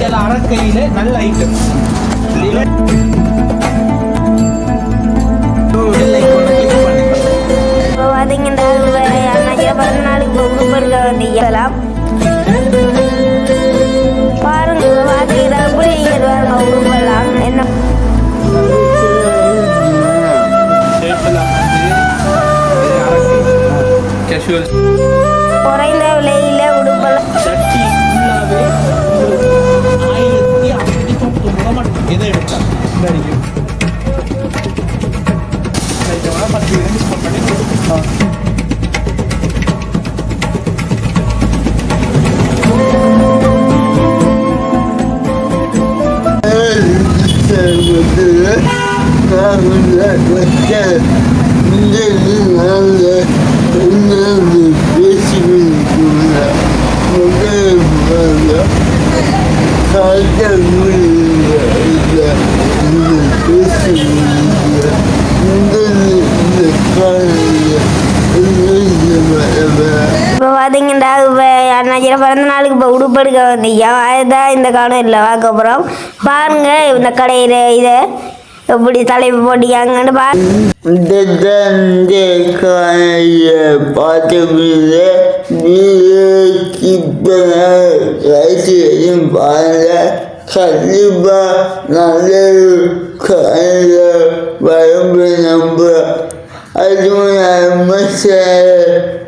இங்கே அரக்கையில் நல்ல ஐட்டம் இப்போ பார்த்தீங்கன்னா அன்னைக்கு பிறந்த மட்டும் எதை எடுத்தா இந்த அடிக்கும் பத்து டிஸ்கவுண்ட் இப்போ பார்த்தீங்கன்னா இப்போ அன்னைக்கு பிறந்த நாளுக்கு இப்போ உடுப்படுக்க வந்தீங்க அதுதான் இந்த காலம் இல்லை. வாங்க பாருங்கள் பாருங்க இந்த கடையில் இதை எப்படி தலைப்பு போட்டியாங்கன்னு பாருங்க பார்த்தபோது பாருங்க. 看一般，哪里 نهدر، 人不能不。爱 وعمره نهدر، عجومه مسّه،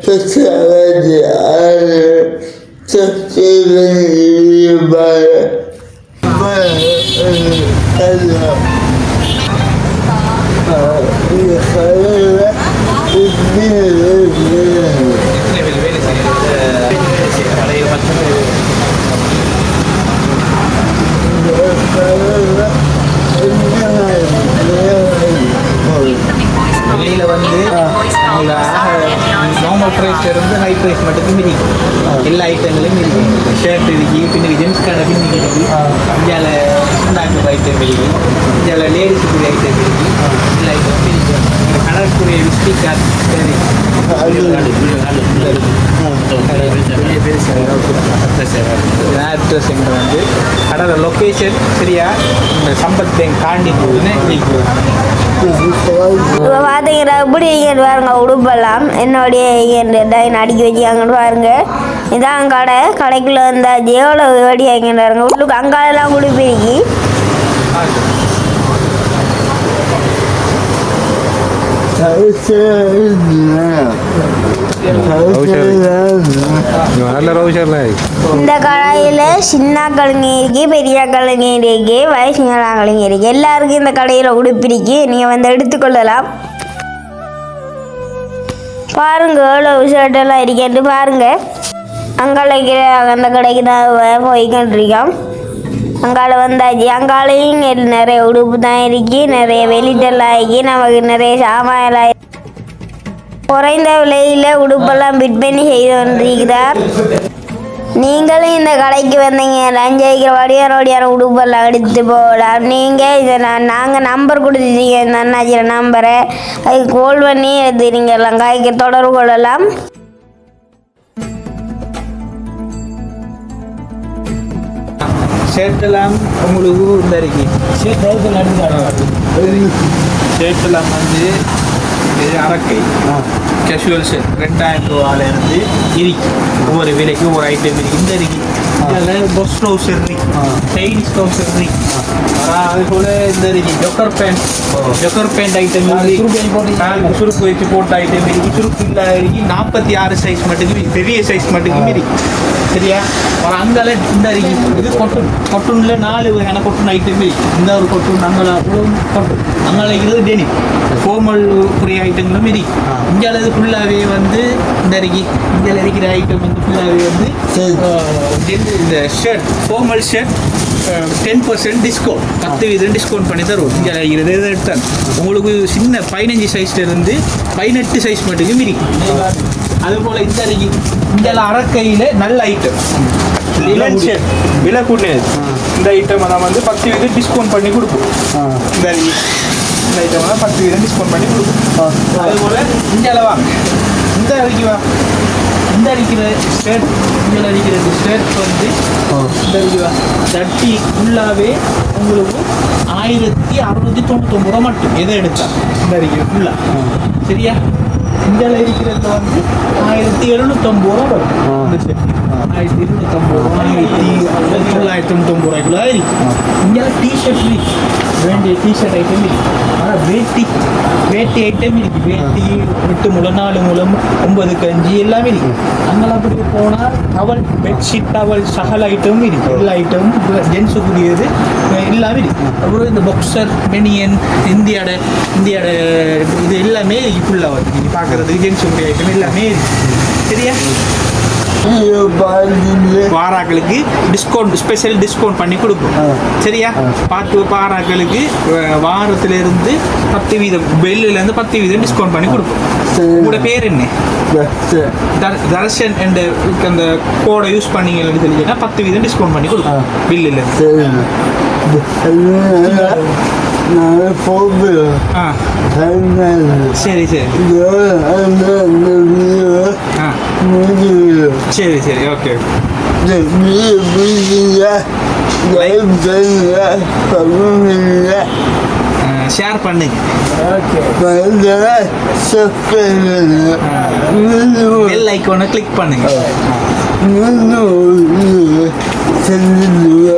فسخنها நார்மல் ப்ரைஸ் இருந்து ஹை ப்ரைஸ் மட்டும் மிதிக்கும். எல்லா ஐட்டங்களும் மிதிக்கும். ஷர்ட் இருக்கு பின்னுக்கு ஜென்ஸ் கடை இருக்கு இந்தியாவில் டாக்டர் ஐட்டம் இருக்கு இந்தியாவில் லேடிஸுக்குரிய ஐட்டம் இருக்கு எல்லா ஐட்டம் மிதிக்கும். கடற்குரிய விஸ்டிக் சரி அட்ரஸ் எங்க வந்து கடை லொக்கேஷன் சரியா? இந்த சம்பத் பேங்க் தாண்டி போகுதுன்னு இப்போ பார்த்தீங்கன்னா எப்படி இங்கே பாருங்க உடுப்பெல்லாம். என்னுடைய இங்கே டைன் அடுக்கி வச்சுக்காங்கன்னு பாருங்க இதான் கடை. கடைக்குள்ளே இருந்தால் எவ்வளோ வேடி இங்கே பாருங்க உள்ளுக்கு அங்காலெல்லாம் உடுப்பிருக்கி நல்ல ரவுஷர்ல இந்த கடையில் சின்ன கழுங்க இருக்கு பெரிய கழுங்க இருக்கு வயசுங்களா கழுங்க இருக்கு. எல்லாருக்கும் இந்த கடையில் உடுப்பிருக்கு நீங்கள் வந்து எடுத்துக்கொள்ளலாம். பாருங்க எவ்வளோ ஷர்ட்டெல்லாம் இருக்கேன்ட்டு பாருங்க. அங்கே அந்த கடைக்கு தான் போய்கிட்டுருக்கோம் அங்கால வந்தாச்சு. அங்காலையும் நிறைய உடுப்பு தான் இருக்கு. நிறைய வெளிட்டெல்லாம் ஆகி நமக்கு நிறைய சாமான் குறைந்த விலையில் உடுப்பெல்லாம் விற்பனை செய்து கொண்டிருக்கிறார் நீங்களும் இந்த கடைக்கு வந்தீங்க. லஞ்சைக்கிற வடியார வடியார உடுப்பெல்லாம் எடுத்து போகலாம் நீங்கள் இதை நான் நாங்கள் நம்பர் கொடுத்துட்டீங்க. இந்த அண்ணாச்சிர நம்பரை அதுக்கு கால் பண்ணி எடுத்துறீங்க எல்லாம் காய்க்கு தொடர்பு கொள்ளலாம். ஷர்ட் எல்லாம் உங்களுக்கு இந்த இருக்கு. ஷர்ட் எல்லாம் வந்து அரக்கை. கேஷுவல் ஷர்ட் ரெண்டாயிரம் ரூபால இருந்து இருக்கு. ஒவ்வொரு விலைக்கு ஒவ்வொரு ஐட்டம் இருக்கு. இந்த இருக்கு. இதில் பொஸ் ட்ரௌசர் இருக்கு. சைனீஸ் ட்ரௌசர் இருக்கு. அது போல இந்த இருக்கு. Jogger pant jogger pant item இருக்கு. சுருக்கு வச்சு போட்ட ஐட்டம் இருக்கு. சுருக்கு இல்லாத இருக்கு. நாற்பத்தி ஆறு சைஸ் மட்டும் இருக்கு. பெரிய சைஸ் மட்டும் இருக்கு. சரியா? ஒரு அங்கால இந்த இது கொட்டன் கொட்டன்ல நாலு வகையான கொட்டன் ஐட்டம் இந்த ஒரு கொட்டன் அங்கால கொட்டன் அங்கால இருக்கிறது டெனி ஃபோமல் புரிய ஐட்டங்களும் இருக்கு. இந்தியாவில் இது ஃபுல்லாகவே வந்து இந்த இருக்கு இந்தியாவில் இருக்கிற ஐட்டம் வந்து ஃபுல்லாகவே வந்து இந்த shirt formal shirt ten percent discount பத்து வீதம் டிஸ்கவுண்ட் பண்ணி தருவோம். இந்தியாவில் இருக்கிறது இதை எடுத்தாங்க உங்களுக்கு சின்ன பதினஞ்சு சைஸ்ல இருந்து பதினெட்டு சைஸ் மட்டும் இருக்கு. அதுபோல் இந்த இந்தியாவில் அரக்கையில் நல்ல ஐட்டம் விலை கூட்டினது இந்த ஐட்டம் தான் வந்து பத்து வீதம் டிஸ்கவுண்ட் பண்ணி கொடுப்போம் இந்த இந்த ஐட்டம் பத்து வீதம் டிஸ்கவுண்ட் பண்ணி கொடுப்போம் அதுபோல் இந்தியாவில் வா இந்த அன்னைக்கு வா இந்த அடிக்கிற ஷர்ட் இதில் அடிக்கிற ஷர்ட் வந்து இந்த தட்டி ஃபுல்லாகவே உங்களுக்கு ஆயிரத்தி அறுநூத்தி தொண்ணூத்தொம்பது ரூபா மட்டும் எதை எடுத்தா இந்த அடிக்கிற ஃபுல்லாக சரியா? இந்த இருக்கிறது வந்து ஆயிரத்தி எழுநூத்தொம்பது ரூபா வரும். இந்த set. ஆயிரத்தி இருநூத்தம்பது ரூபா. ஆயிரத்தி தொள்ளாயிரத்தி தொண்ணூத்தொம்பது ரூபாய்க்குள்ள இருக்கு இங்கே டிஷர்ட் வேண்டிய டிஷர்ட் ஐட்டம் இருக்கு வேட்டி வேட்டி ஐட்டம் இருக்கு. வேட்டி எட்டு முளம் நாலு முளம் ஒன்பது கஞ்சி எல்லாமே இருக்கு. அங்கெல்லாம் அப்படி போனால் டவல் பெட்ஷீட் டவல் சகல் ஐட்டமும் இருக்கு. எல்லா ஐட்டமும் ஜென்ஸுக்குரியது எல்லாமே இருக்கு. அப்புறம் இந்த பாக்ஸர் பெனியன் இந்தியாட இந்தியாட இது எல்லாமே இருக்கு ஃபுல்லாக வந்து நீங்கள் பார்க்குறதுக்கு ஜென்ஸுக்குரிய ஐட்டம் எல்லாமே இருக்கு. சரியா? பாராக்களுக்கு டிஸ்கவுண்ட் ஸ்பெஷல் டிஸ்கவுண்ட் பண்ணி கொடுப்போம். சரியா? பார்த்து பாராக்களுக்கு அஹ், வாரத்துல இருந்து பத்து வீதம் பெல்லுல இருந்து பத்து வீதம் டிஸ்கவுண்ட் பண்ணி கொடுப்போம். உங்களோட பேர் என்ன? தர்ஷன் என்ற அந்த கோடை யூஸ் பண்ணீங்கன்னு தெரிஞ்சுன்னா பத்து வீதம் டிஸ்கவுண்ட் பண்ணி கொடுப்போம். பில்லில். சரி. சரி சரி சரி ஓகே ஷேர் பண்ணுங்க. பெல் ஐக்கானை கிளிக் பண்ணுங்க செல்லுங்க.